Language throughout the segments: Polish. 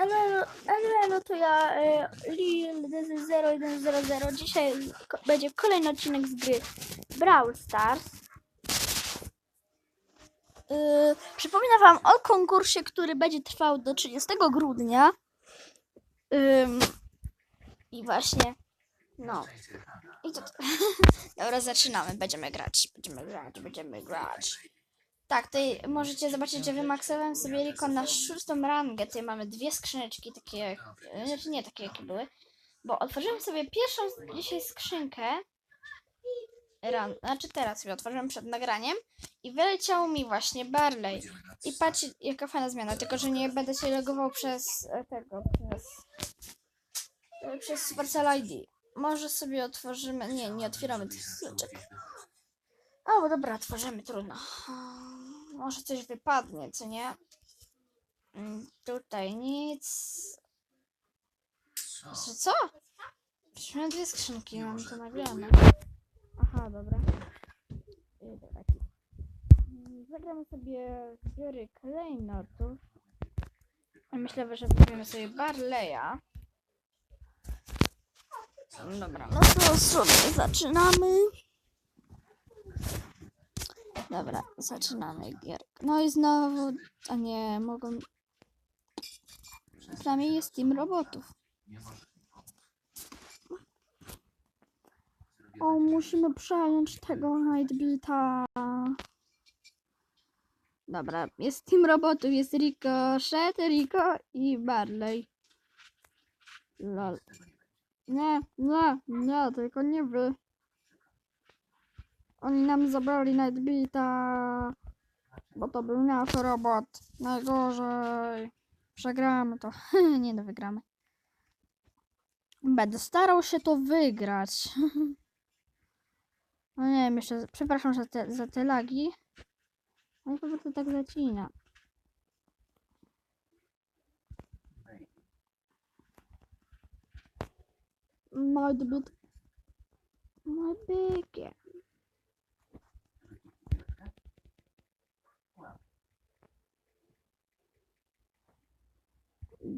Elo, elo, to ja, e, Lil 0100. Dzisiaj będzie kolejny odcinek z gry Brawl Stars. Yy, przypominam Wam o konkursie, który będzie trwał do 30 grudnia. I właśnie, no. I to. Dobra, zaczynamy. Będziemy grać. Będziemy grać, będziemy grać. Tak, tutaj możecie zobaczyć, że wymaksowałem sobie Rico na szóstą rangę. Tutaj mamy dwie skrzyneczki, takie, e, znaczy nie takie, jakie były. Bo otworzyłem sobie pierwszą dzisiaj skrzynkę. Ran, znaczy teraz sobie otworzyłem przed nagraniem i wyleciał mi właśnie Barley. I patrzcie, jaka fajna zmiana, tylko że nie będę się logował przez e, tego, przez, e, przez Supercell ID. Może sobie otworzymy, nie, nie otwieramy tych skrzyneczek. O, dobra, otworzymy, trudno. Może coś wypadnie, co nie? Mm, Tutaj nic. Że co? Przecież miałem dwie skrzynki, mam to nagrane. Aha, dobra. Dobra. Mm, Zagramy sobie zbiory klejnotów. Myślę, że weźmiemy sobie Barleya. Dobra, no to sobie zaczynamy. Dobra, zaczynamy gierkę. No i znowu, a nie, mogą... Przynajmniej jest team robotów. O, musimy przejąć tego Nightbeata. Dobra, jest team robotów, jest Ricochet, Rico i Barley. Lol. Nie, nie, nie, tylko nie wy. Oni nam zabrali Nightbeata, bo to był nasz robot. Najgorzej. Przegramy to. nie no, wygramy. Będę starał się to wygrać. no nie wiem, jeszcze, przepraszam za te, za te lagi. Ale po prostu tak zacina. Nightbeat. My big.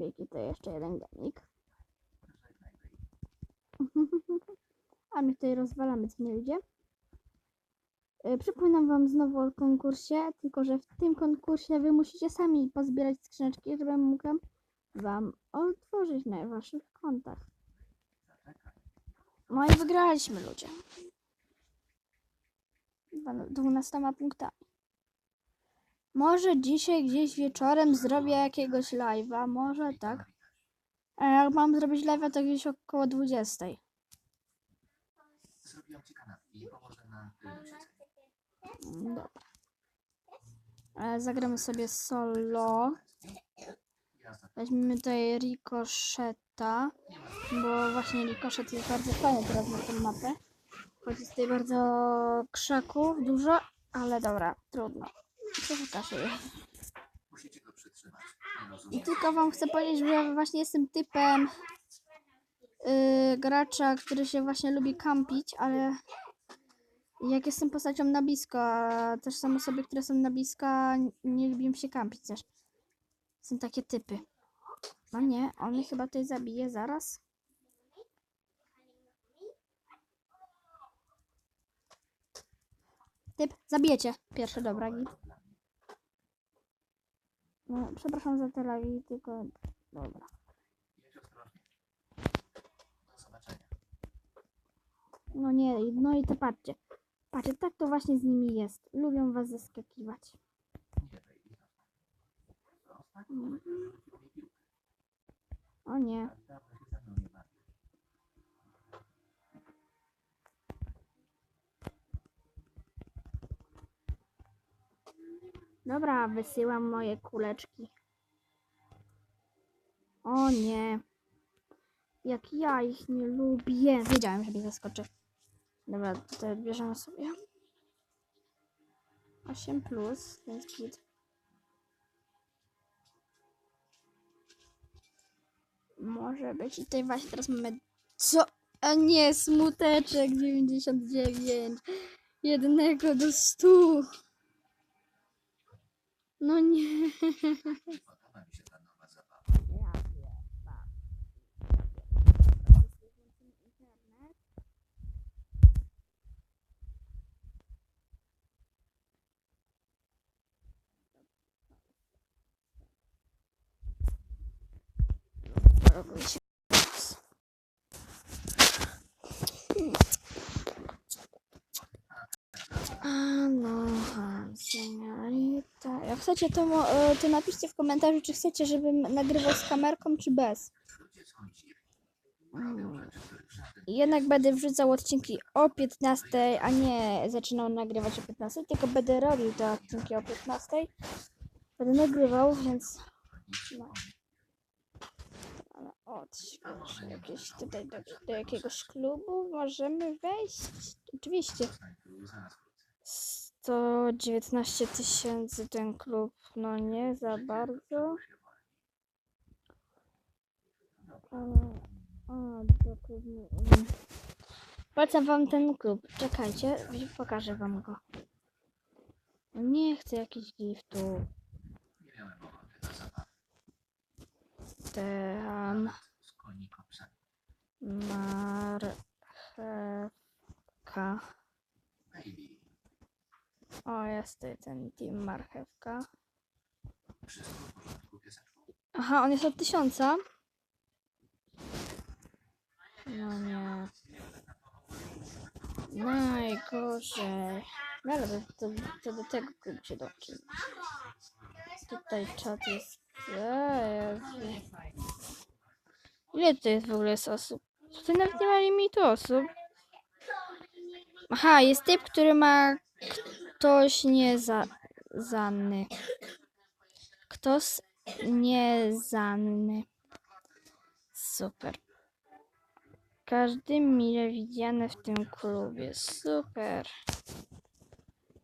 Byki to jeszcze jeden gemik. A my tutaj rozwalamy, co nie ludzie. E, Przypominam wam znowu o konkursie, tylko że w tym konkursie wy musicie sami pozbierać skrzyneczki, żebym mógł wam otworzyć na waszych kontach. No i wygraliśmy ludzie. Dwa- Dwunastoma punktami. Może dzisiaj gdzieś wieczorem zrobię jakiegoś live'a, może tak. A jak mam zrobić live'a, to gdzieś około 20. Zrobiłam ci kanapki i położę na. Mm, Dobra. E, Zagramy sobie solo. Weźmiemy tutaj Ricocheta, bo właśnie Ricochet jest bardzo fajny teraz na tę mapę. Choć jest tutaj bardzo krzaków, dużo, ale dobra, trudno. Przeszuka się je. Musicie go przytrzymać. I tylko wam chcę powiedzieć, że ja właśnie jestem typem yy, gracza, który się właśnie lubi kampić, ale jak jestem postacią na blisko, a też są osoby, które są na blisko, nie lubią się kampić też. Są takie typy. No nie, on mnie chyba tutaj zabije zaraz. Typ, zabijecie. Pierwsze, dobra, git. No, przepraszam za te lagi, tylko... Dobra. No nie, no i to patrzcie. Patrzcie, tak to właśnie z nimi jest. Lubią was zaskakiwać. Piłkę. O nie Dobra, wysyłam moje kuleczki. O nie. Jak ja ich nie lubię. Wiedziałem, że mnie zaskoczy. Dobra, tutaj bierzemy sobie. 8 plus, więc git. Może być. I tutaj właśnie teraz mamy. Co? A nie, smuteczek 99. Jednego do 100. No nie. Podoba mi się ta nowa zabawa. Ja wiem. internet. Robię się chcecie, to, e, to napiszcie w komentarzu, czy chcecie, żebym nagrywał z kamerką, czy bez. Żaden Jednak będę wrzucał odcinki o 15, a nie zaczynał nagrywać o 15, tylko będę robił te odcinki o 15. Będę nagrywał, więc no. Od jakieś tutaj do, do jakiegoś klubu możemy wejść. Oczywiście to 19 tysięcy ten klub, no nie za bardzo. A. Polecam wam ten klub. Czekajcie, pokażę wam go. No nie chcę jakichś giftów. Tam. Marchewka. O, jest tutaj ten team marchewka. Aha, on jest od tysiąca. No nie. Najgorzej. No ale to, to, to do tego klubu się dołączy. Tutaj czat jest. Ile tutaj jest w ogóle jest osób? Tutaj nawet nie ma limitu osób. Aha, jest typ, który ma ktoś niezanny. Ktoś niezanny. Super. Każdy mile widziany w tym klubie. Super.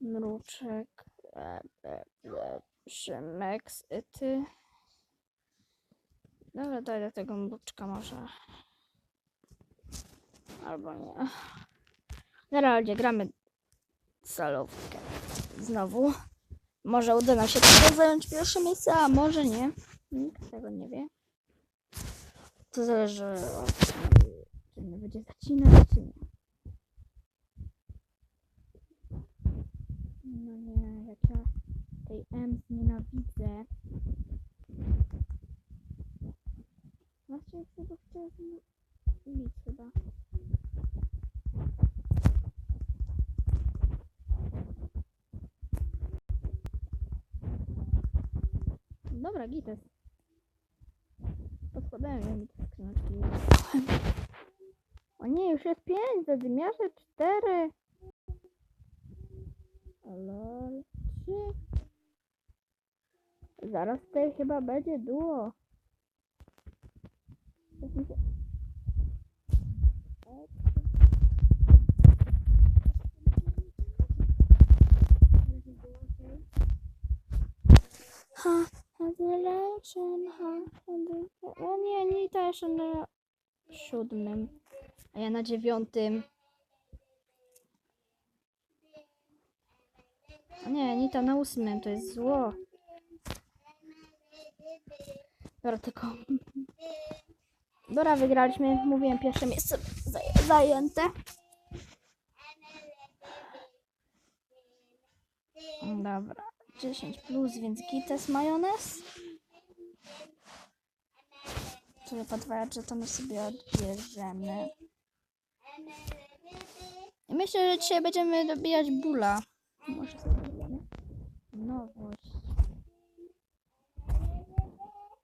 Mruczek. e, e, e, Szymek. e, Ty. Dobra, daj do tego mruczka może. Albo nie. Dobra, ludzie, gramy salówkę. Znowu. Może uda nam się tutaj zająć pierwsze miejsce, a może nie. Nikt tego nie wie. To zależy od czy nie będzie zacinać, czy nie. No nie, jak ja tej M nienawidzę. Właśnie tego chciałem mieć chyba. Dobra, gites. Podkładałem mi te skrzyneczki. O nie, już jest pięć, zadymiarze cztery. Lol, trzy. Zaraz tutaj chyba będzie duo. Jeszcze na siódmym, a ja na dziewiątym. Nie, Nita na ósmym, to jest zło. Dobra, tylko... Dobra, wygraliśmy, mówiłem, pierwsze miejsce zaj- zajęte. Dobra, 10 plus, więc gites majonez. Sobie podwajać, że to my sobie odbierzemy. I myślę, że dzisiaj będziemy dobijać bula. Może dobijemy. Nowość.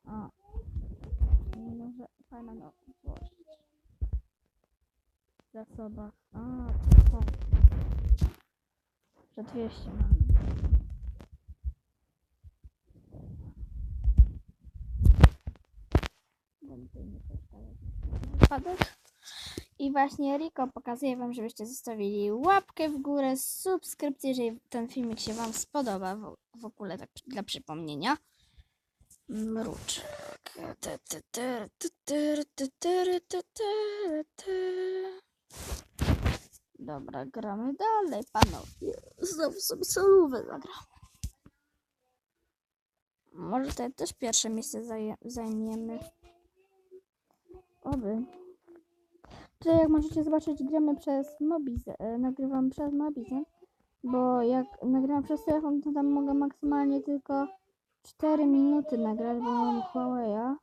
A. Może fajna nowość. W zasobach. A, to. Że 200 mamy. I właśnie Riko pokazuje Wam, żebyście zostawili łapkę w górę, subskrypcję, jeżeli ten filmik się Wam spodoba, w, w ogóle tak dla przypomnienia. Mruczek. Dobra, gramy dalej, panowie. Znowu sobie solówę zagramy. Może tutaj też pierwsze miejsce zaj zajmiemy. Oby. Tutaj jak możecie zobaczyć, gramy przez Mobiz, e, nagrywam przez Mobizę, bo jak nagrywam przez telefon, to tam mogę maksymalnie tylko 4 minuty nagrać, bo mam Huawei'a.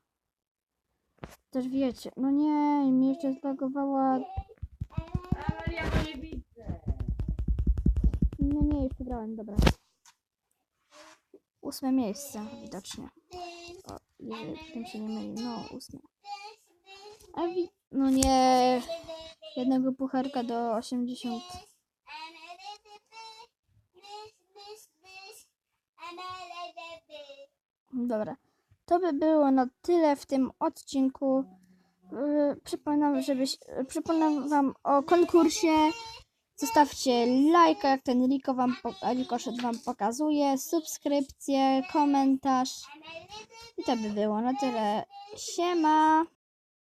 Też wiecie. No nie, mi jeszcze zlogowała. Ale ja go nie widzę. No nie, już wygrałem, dobra. Ósme miejsce, widocznie. O, jeżeli się nie myli. No, ósme. A wi- no nie. Jednego pucharka do 80. Dobra. To by było na tyle w tym odcinku. Yy, Przypominam, żebyś, przypominam wam o konkursie. Zostawcie lajka, jak ten Riko wam, wam pokazuje, subskrypcję, komentarz. I to by było na tyle. Siema!